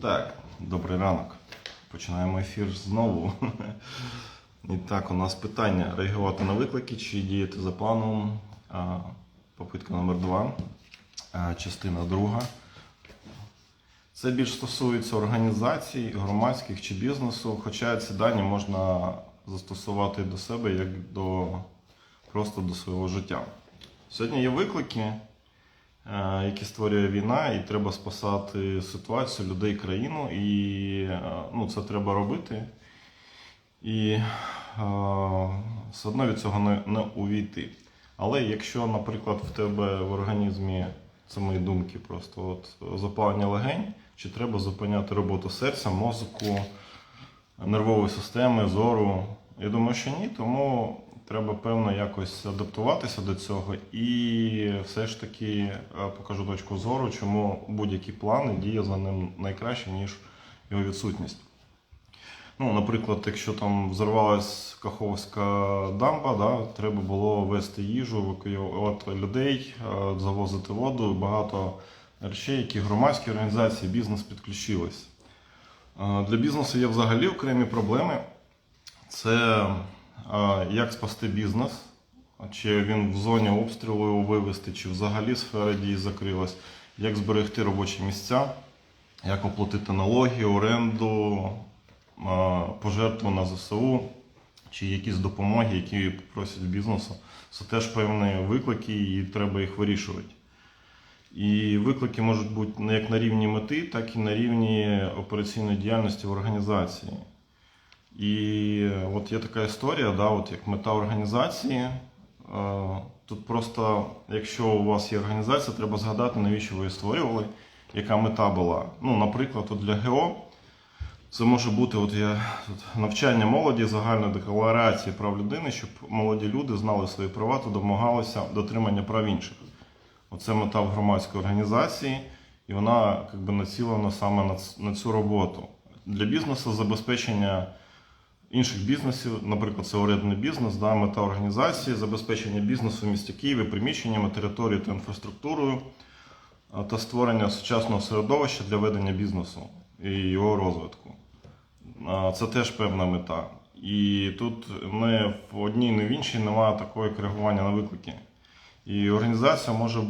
Так, добрий ранок. Починаємо ефір знову. І так, у нас питання: реагувати на виклики чи діяти за планом. Попитка номер два, частина друга. Це більш стосується організацій, громадських чи бізнесу, хоча ці дані можна застосувати до себе як до просто до свого життя. Сьогодні є виклики, які створює війна, і треба спасати ситуацію людей, країну, і е, ну, це треба робити. І е, все одно від цього не, не увійти. Але якщо, наприклад, в тебе в організмі, це мої думки, просто от запалення легень, чи треба зупиняти роботу серця, мозку, нервової системи, зору? Я думаю, що ні, тому треба певно якось адаптуватися до цього і все ж таки е, покажу точку зору, чому будь-які плани діє за ним найкраще, ніж його відсутність. Ну, наприклад, якщо там взорвалась Каховська дамба, да, треба було вести їжу, евакуювати людей, е, завозити воду, багато речей, які громадські організації, бізнес підключились. Е, Для бізнесу є взагалі окремі проблеми. Це як спасти бізнес, чи він в зоні обстрілу його вивести, чи взагалі сфера дії закрилась, як зберегти робочі місця, як оплатити налоги, оренду, пожертву на ЗСУ, чи якісь допомоги, які просять бізнесу. Це теж певні виклики, і треба їх вирішувати. І виклики можуть бути як на рівні мети, так і на рівні операційної діяльності в організації. І от є така історія, да, от як мета організації. е, Тут просто, якщо у вас є організація, треба згадати, навіщо ви її створювали, яка мета була. Ну, наприклад, от для ГО це може бути от є, тут, навчання молоді, загальна декларація прав людини, щоб молоді люди знали свої права та домагалися дотримання прав інших. Оце мета в громадської організації, і вона як би, націлена саме на цю роботу. Для бізнесу забезпечення інших бізнесів, наприклад, це орендний бізнес, да, мета організації, забезпечення бізнесу в місті Києві, приміщеннями, територією та інфраструктурою та створення сучасного середовища для ведення бізнесу і його розвитку. Це теж певна мета. І тут не в одній, не в іншій немає такого коригування на виклики. І організація може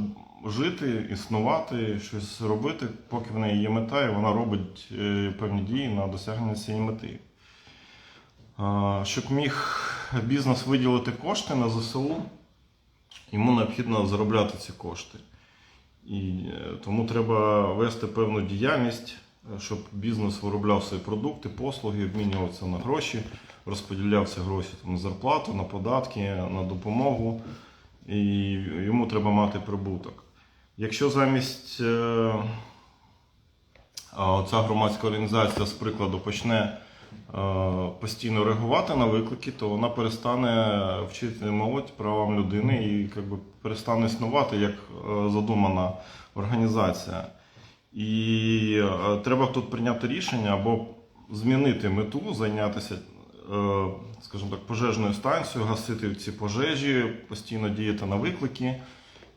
жити, існувати, щось робити, поки в неї є мета, і вона робить е, певні дії на досягнення цієї мети. Щоб міг бізнес виділити кошти на ЗСУ, йому необхідно заробляти ці кошти. І е, тому треба вести певну діяльність, е, щоб бізнес виробляв свої продукти, послуги, обмінювався на гроші, розподілявся гроші там, на зарплату, на податки, на допомогу, і йому треба мати прибуток. Якщо замість е, ця громадська організація, з прикладу, почне постійно реагувати на виклики, то вона перестане вчити молодь правам людини і як би, перестане існувати як е, задумана організація. І е, треба тут прийняти рішення або змінити мету, зайнятися, е, скажімо так, пожежною станцією, гасити ці пожежі, постійно діяти на виклики.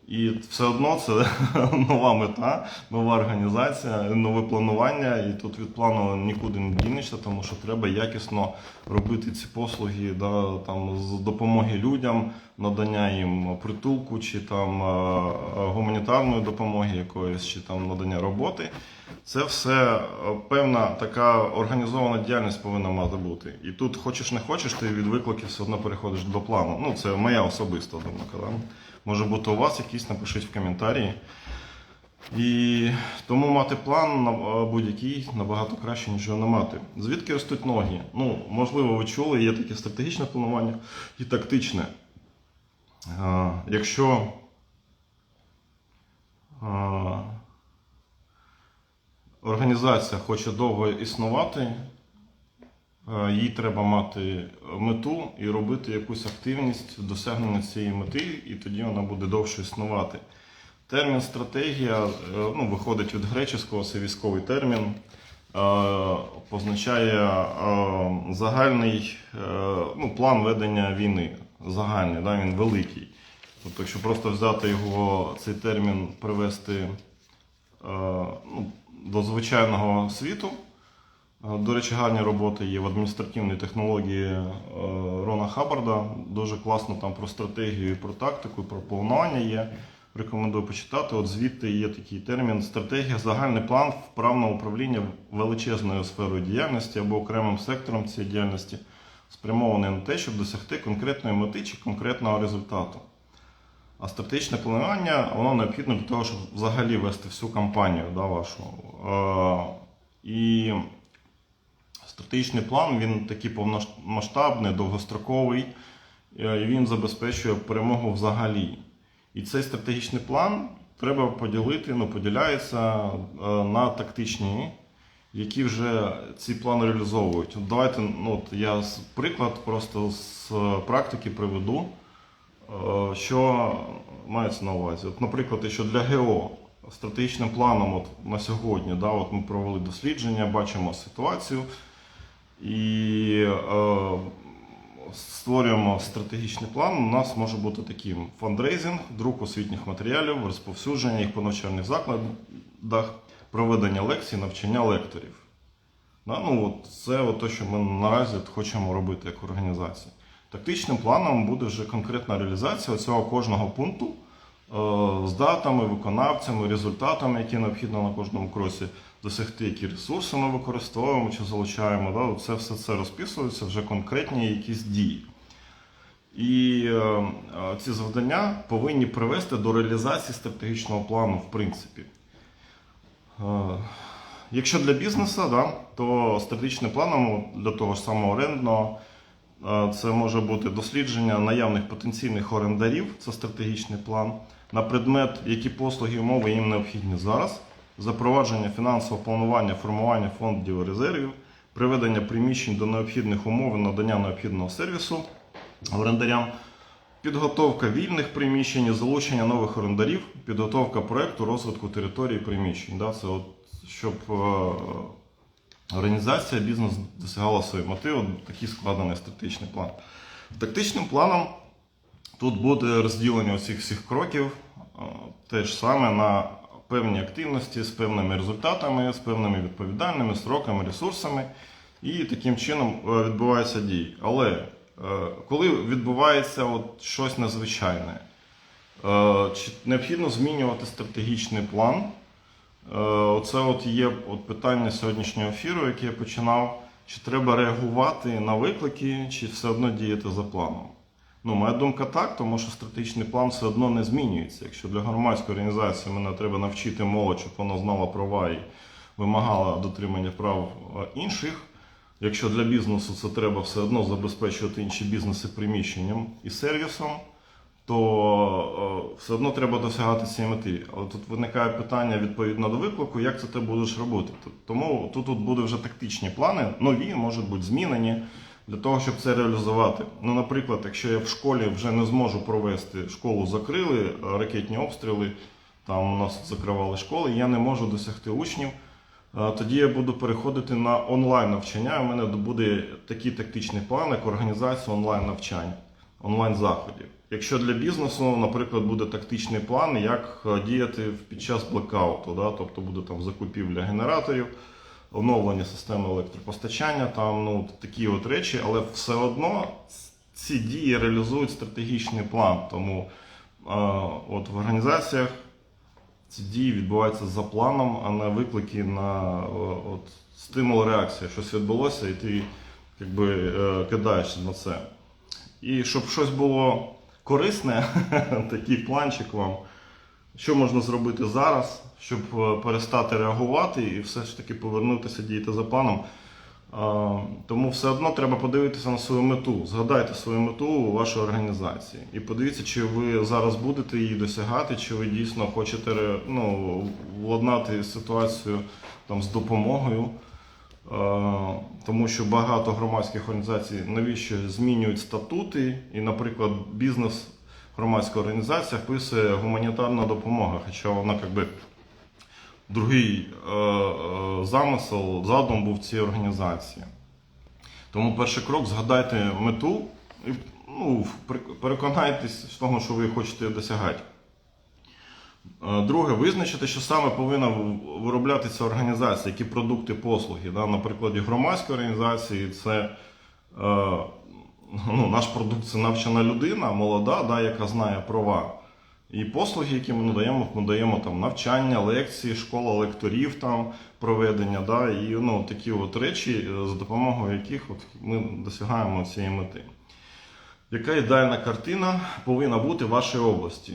І все одно це нова мета, нова організація, нове планування. І тут від плану нікуди не дінешся, тому що треба якісно робити ці послуги да, там, з допомоги людям, надання їм притулку, чи там е, е, гуманітарної допомоги якоїсь, чи там надання роботи. Це все е, певна така організована діяльність повинна мати бути. І тут хочеш не хочеш, ти від викликів все одно переходиш до плану. Ну, це моя особиста думка. Да? Може бути у вас якийсь, напишіть в коментарі. І тому мати план на е, будь-який набагато краще, ніж його не мати. Звідки ростуть ноги? Ну, можливо, ви чули, є таке стратегічне планування і тактичне. Е, Якщо е, організація хоче довго існувати, їй треба мати мету і робити якусь активність в досягненні цієї мети, і тоді вона буде довше існувати. Термін стратегія е, ну, виходить від греческого, це військовий термін. е, Позначає е, загальний е, ну, план ведення війни. Загальний, да, він великий. Тобто, якщо просто взяти його, цей термін, привести е, ну, до звичайного світу. Е, До речі, гарні роботи є в адміністративній технології е, Рона Хаббарда. Дуже класно там про стратегію, про тактику, про планування є. Рекомендую почитати. От звідти є такий термін стратегія, загальний план вправного управління величезною сферою діяльності або окремим сектором цієї діяльності, спрямований на те, щоб досягти конкретної мети чи конкретного результату. А стратегічне планування воно необхідно для того, щоб взагалі вести всю кампанію да, вашу. Е, і стратегічний план він такий повномасштабний, довгостроковий, е, і він забезпечує перемогу взагалі. І цей стратегічний план треба поділити, ну, поділяється е, на тактичні, які вже ці плани реалізовують. Давайте ну, от я приклад просто з е, практики приведу. Що мається на увазі? От, наприклад, якщо для ГО стратегічним планом от на сьогодні да, от ми провели дослідження, бачимо ситуацію і е, створюємо стратегічний план. У нас може бути таким фандрейзинг, друк освітніх матеріалів, розповсюдження їх по навчальних закладах, проведення лекцій, навчання лекторів. Ну, от це от те, що ми наразі хочемо робити як організація. Тактичним планом буде вже конкретна реалізація цього кожного пункту з датами, виконавцями, результатами, які необхідно на кожному кроці досягти, які ресурси ми використовуємо чи залучаємо. Да? Це все це розписується вже конкретні якісь дії. І е, е, ці завдання повинні привести до реалізації стратегічного плану, в принципі. Е, Якщо для бізнесу, да, то стратегічним планом для того ж самого орендного е, це може бути дослідження наявних потенційних орендарів, це стратегічний план, на предмет, які послуги і умови їм необхідні зараз, запровадження фінансового планування, формування фондів резервів, приведення приміщень до необхідних умов і надання необхідного сервісу орендарям, підготовка вільних приміщень, залучення нових орендарів, підготовка проекту розвитку території приміщень. Це от, щоб е, організація, бізнес досягала своєї мети, от такий складений стратегічний план. Тактичним планом тут буде розділення усіх всіх кроків, е, теж саме на певні активності з певними результатами, з певними відповідальними строками, ресурсами. І таким чином е, відбуваються дії. Але е, коли відбувається от щось незвичайне, е, необхідно змінювати стратегічний план? Е, Оце от є от питання сьогоднішнього ефіру, яке я починав. Чи треба реагувати на виклики, чи все одно діяти за планом? Ну, моя думка так, тому що стратегічний план все одно не змінюється. Якщо для громадської організації мене треба навчити молодь, щоб вона знала права і вимагала дотримання прав е, інших. Якщо для бізнесу це треба все одно забезпечувати інші бізнеси приміщенням і сервісом, то е, все одно треба досягати цієї мети. Але тут виникає питання відповідно до виклику, як це ти будеш робити. Тому тут, тут буде вже тактичні плани, нові, можуть бути змінені для того, щоб це реалізувати. Ну, наприклад, якщо я в школі вже не зможу провести школу, закрили е, ракетні обстріли, там у нас закривали школи, я не можу досягти учнів. Е, Тоді я буду переходити на онлайн навчання. У мене буде такий тактичний план, як організація онлайн навчання, онлайн заходів. Якщо для бізнесу, наприклад, буде тактичний план, як е, діяти під час блекауту, да? тобто буде там закупівля генераторів, оновлення системи електропостачання, там ну такі от речі, але все одно ці дії реалізують стратегічний план. Тому е, от в організаціях ці дії відбуваються за планом, а не виклики на о, от, стимул реакція. Щось відбулося, і ти якби, е, кидаєшся на це. І щоб щось було корисне, такий планчик вам, що можна зробити зараз, щоб е, перестати реагувати і все ж таки повернутися діяти за планом. Тому все одно треба подивитися на свою мету. Згадайте свою мету у вашій організації. І подивіться, чи ви зараз будете її досягати, чи ви дійсно хочете ну, владнати ситуацію там, з допомогою. Е, Тому що багато громадських організацій навіщо змінюють статути, і, наприклад, бізнес громадська організація вписує гуманітарна допомога, хоча вона якби другий е, е, замисел, задум був цієї організації. Тому перший крок згадайте мету і ну, переконайтесь в тому, що ви хочете досягати. Е, Друге, визначити, що саме повинна в- виробляти організація, які продукти, послуги. Да? На прикладі громадської організації це е, ну, наш продукт це навчена людина, молода, да, яка знає права. І послуги, які ми надаємо, ми даємо там навчання, лекції, школа лекторів там проведення, да, і ну, такі от речі, е, за допомогою яких от ми досягаємо цієї мети. Яка ідеальна картина повинна бути в вашій області?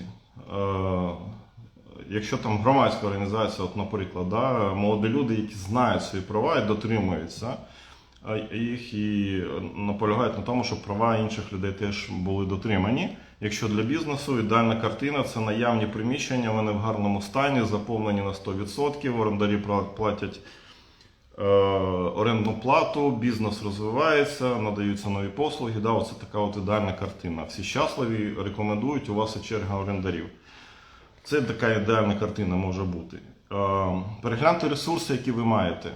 Якщо там громадська організація, от, наприклад, да, молоді люди, які знають свої права і дотримуються їх і наполягають на тому, щоб права інших людей теж були дотримані. Якщо для бізнесу ідеальна картина це наявні приміщення, вони в гарному стані, заповнені на 100%, орендарі платять е, орендну плату, бізнес розвивається, надаються нові послуги. Да, оце така от ідеальна картина. Всі щасливі, рекомендують, у вас черга орендарів. Це така ідеальна картина може бути. Е, Перегляньте ресурси, які ви маєте. Е,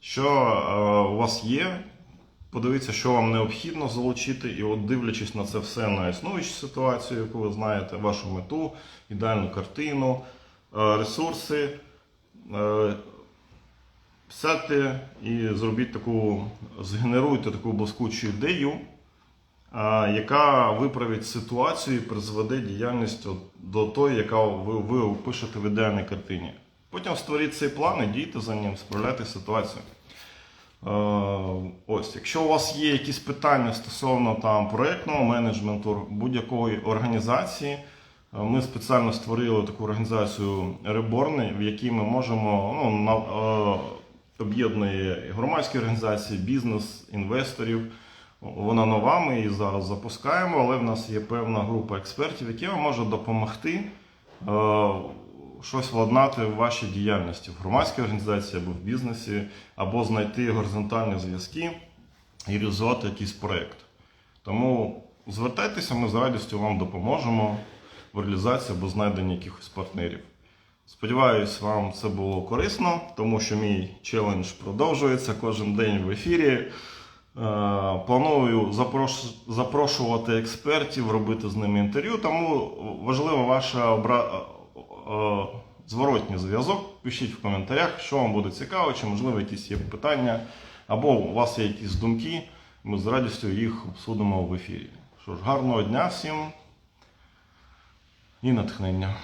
Що е, у вас є, подивіться, що вам необхідно залучити, і от дивлячись на це все на існуючу ситуацію, яку ви знаєте, вашу мету, ідеальну картину, ресурси. Сядьте і зробіть таку, згенеруйте таку блискучу ідею, яка виправить ситуацію і призведе діяльність до тої, яка ви, ви опишете в ідеальній картині. Потім створіть цей план і дійте за ним, справляйте ситуацію. Ось, якщо у вас є якісь питання стосовно там проєктного менеджменту будь-якої організації, ми спеціально створили таку організацію Reborn, в якій ми можемо ну, об'єднує громадські організації, бізнес, інвесторів. Вона нова, ми її зараз запускаємо, але в нас є певна група експертів, які вам можуть допомогти е, щось владнати в вашій діяльності в громадській організації або в бізнесі, або знайти горизонтальні зв'язки і реалізувати якийсь проєкт. Тому звертайтеся, ми з радістю вам допоможемо в реалізації або знайденні якихось партнерів. Сподіваюсь, вам це було корисно, тому що мій челендж продовжується кожен день в ефірі. Е, Планую запрош- запрошувати експертів, робити з ними інтерв'ю, тому важлива ваша обра... е, е, зворотній зв'язок. Пишіть в коментарях, що вам буде цікаво, чи можливо якісь є питання, або у вас є якісь думки. Ми з радістю їх обсудимо в ефірі. Що ж, гарного дня всім і натхнення.